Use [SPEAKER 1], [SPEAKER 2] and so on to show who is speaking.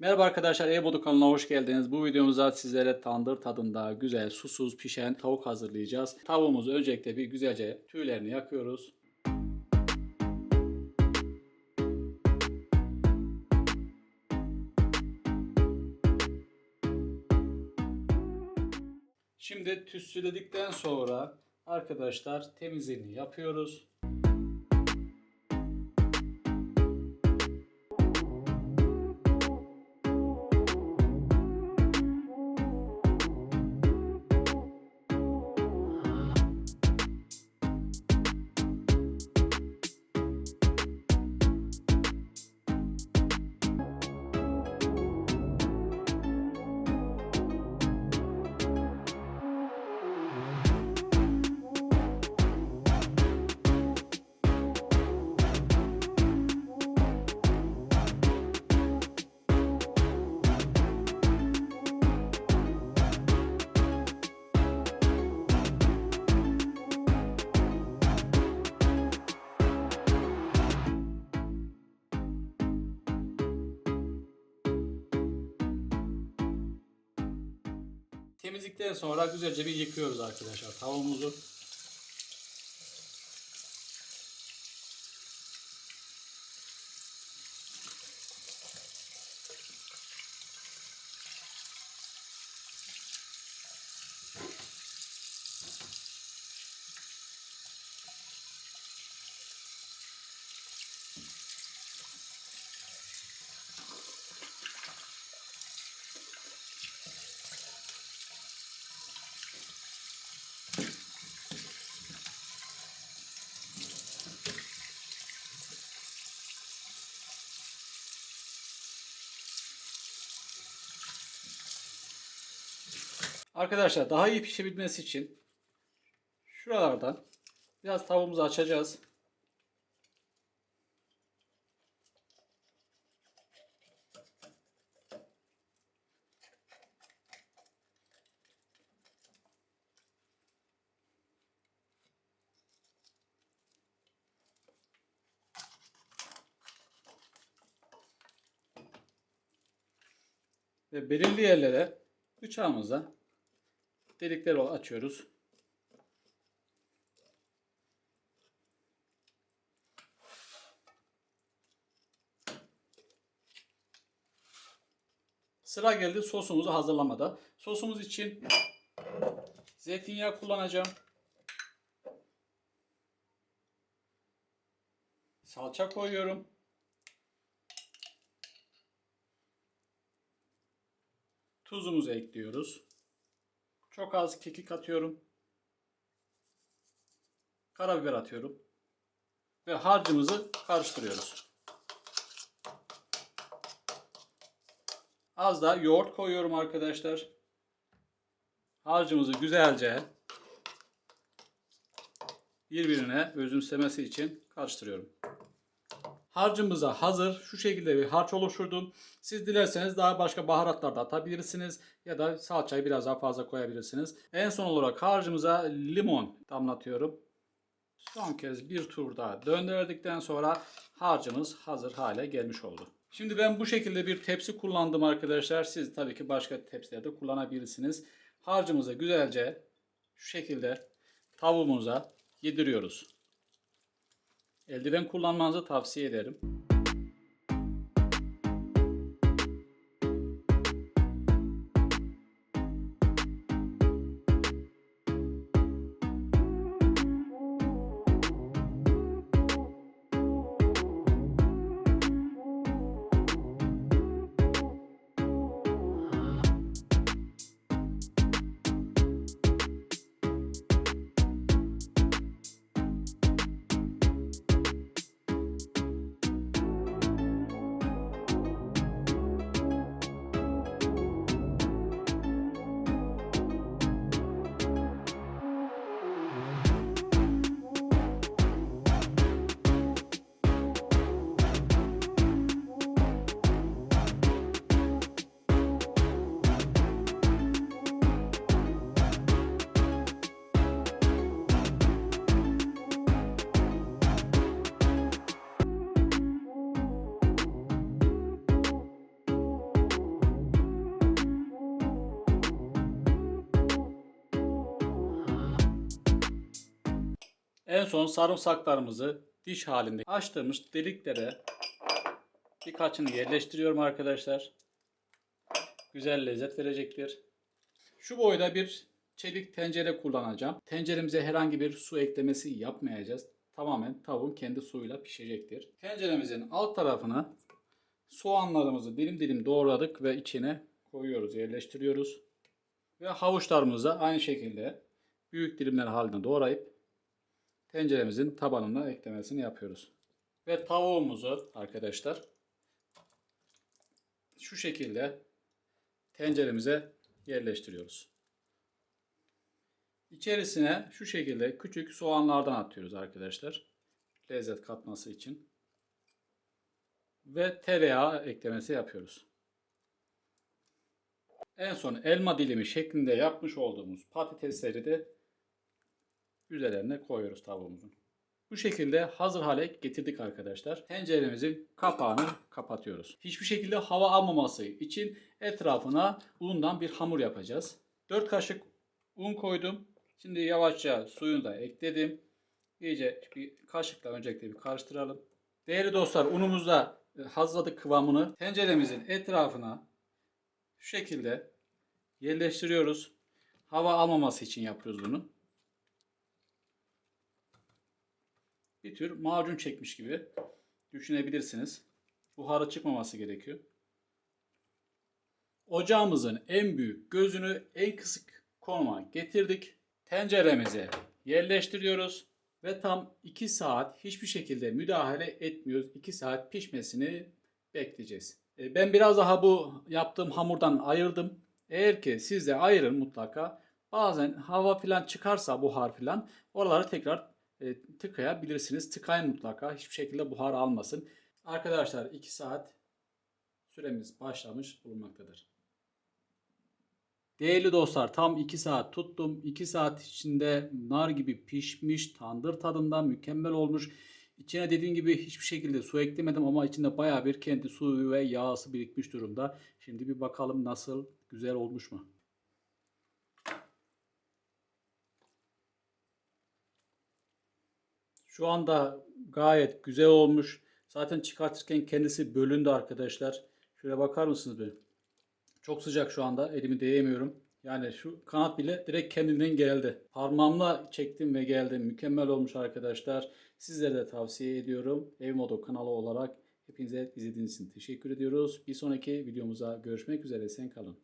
[SPEAKER 1] Merhaba arkadaşlar, Ebodu kanalına hoş geldiniz. Bu videomuzda sizlere tandır tadında güzel, susuz pişen tavuk hazırlayacağız. Tavuğumuzu öncelikle bir güzelce tüylerini yakıyoruz. Şimdi tütsüledikten sonra arkadaşlar temizliğini yapıyoruz. Temizlikten sonra güzelce bir yıkıyoruz arkadaşlar tavuğumuzu. Arkadaşlar daha iyi pişebilmesi için şuralardan biraz tavuğumuzu açacağız. Ve belirli yerlere bıçağımızla delikleri açıyoruz. Sıra geldi sosumuzu hazırlamada. Sosumuz için zeytinyağı kullanacağım. Salça koyuyorum. Tuzumuzu ekliyoruz. Çok az kekik atıyorum. Karabiber atıyorum. Ve harcımızı karıştırıyoruz. Az da yoğurt koyuyorum arkadaşlar. Harcımızı güzelce birbirine özümsemesi için karıştırıyorum. Harcımıza hazır. Şu şekilde bir harç oluşturdum. Siz dilerseniz daha başka baharatlar da atabilirsiniz. Ya da salçayı biraz daha fazla koyabilirsiniz. En son olarak harcımıza limon damlatıyorum. Son kez bir tur daha döndürdükten sonra harcımız hazır hale gelmiş oldu. Şimdi ben bu şekilde bir tepsi kullandım arkadaşlar. Siz tabii ki başka tepsilerde kullanabilirsiniz. Harcımızı güzelce şu şekilde tavuğumuza yediriyoruz. Eldiven kullanmanızı tavsiye ederim. En son sarımsaklarımızı diş halinde açtığımız deliklere birkaçını yerleştiriyorum arkadaşlar. Güzel lezzet verecektir. Şu boyda bir çelik tencere kullanacağım. Tenceremize herhangi bir su eklemesi yapmayacağız. Tamamen tavuğun kendi suyuyla pişecektir. Tenceremizin alt tarafına soğanlarımızı dilim dilim doğradık ve içine koyuyoruz, yerleştiriyoruz. Ve havuçlarımızı aynı şekilde büyük dilimler halinde doğrayıp tenceremizin tabanına eklemesini yapıyoruz. Ve tavuğumuzu arkadaşlar şu şekilde tenceremize yerleştiriyoruz. İçerisine şu şekilde küçük soğanlardan atıyoruz arkadaşlar. Lezzet katması için. Ve tereyağı eklemesi yapıyoruz. En son elma dilimi şeklinde yapmış olduğumuz patatesleri de üzerine koyuyoruz tavuğumuzun. Bu şekilde hazır hale getirdik arkadaşlar. Tenceremizin kapağını kapatıyoruz. Hiçbir şekilde hava almaması için etrafına undan bir hamur yapacağız. 4 kaşık un koydum. Şimdi yavaşça suyunu da ekledim. İyice bir kaşıkla öncelikle bir karıştıralım. Değerli dostlar unumuzda e, hazırladık kıvamını. Tenceremizin etrafına şu şekilde yerleştiriyoruz. Hava almaması için yapıyoruz bunu. Bir tür macun çekmiş gibi düşünebilirsiniz. Buharı çıkmaması gerekiyor. Ocağımızın en büyük gözünü en kısık konuma getirdik. Tenceremize yerleştiriyoruz ve tam 2 saat hiçbir şekilde müdahale etmiyoruz. 2 saat pişmesini bekleyeceğiz. E, Ben biraz daha bu yaptığım hamurdan ayırdım. Eğer ki siz de ayırın mutlaka. Bazen hava falan çıkarsa buhar falan oraları tekrar e, tıkayabilirsiniz. Tıkayın mutlaka. Hiçbir şekilde buhar almasın. Arkadaşlar 2 saat süremiz başlamış bulunmaktadır. Değerli dostlar tam 2 saat tuttum. 2 saat içinde nar gibi pişmiş, tandır tadında mükemmel olmuş. İçine dediğim gibi hiçbir şekilde su eklemedim ama içinde baya bir kendi suyu ve yağısı birikmiş durumda. Şimdi bir bakalım nasıl güzel olmuş mu? Şu anda gayet güzel olmuş. Zaten çıkartırken kendisi bölündü arkadaşlar. Şöyle bakar mısınız bir? Çok sıcak şu anda. Elimi değemiyorum. Yani şu kanat bile direkt kendinden geldi. Parmağımla çektim ve geldi. Mükemmel olmuş arkadaşlar. Sizlere de tavsiye ediyorum. Ev Modo kanalı olarak hepinize izlediğiniz için teşekkür ediyoruz. Bir sonraki videomuza görüşmek üzere. Sen kalın.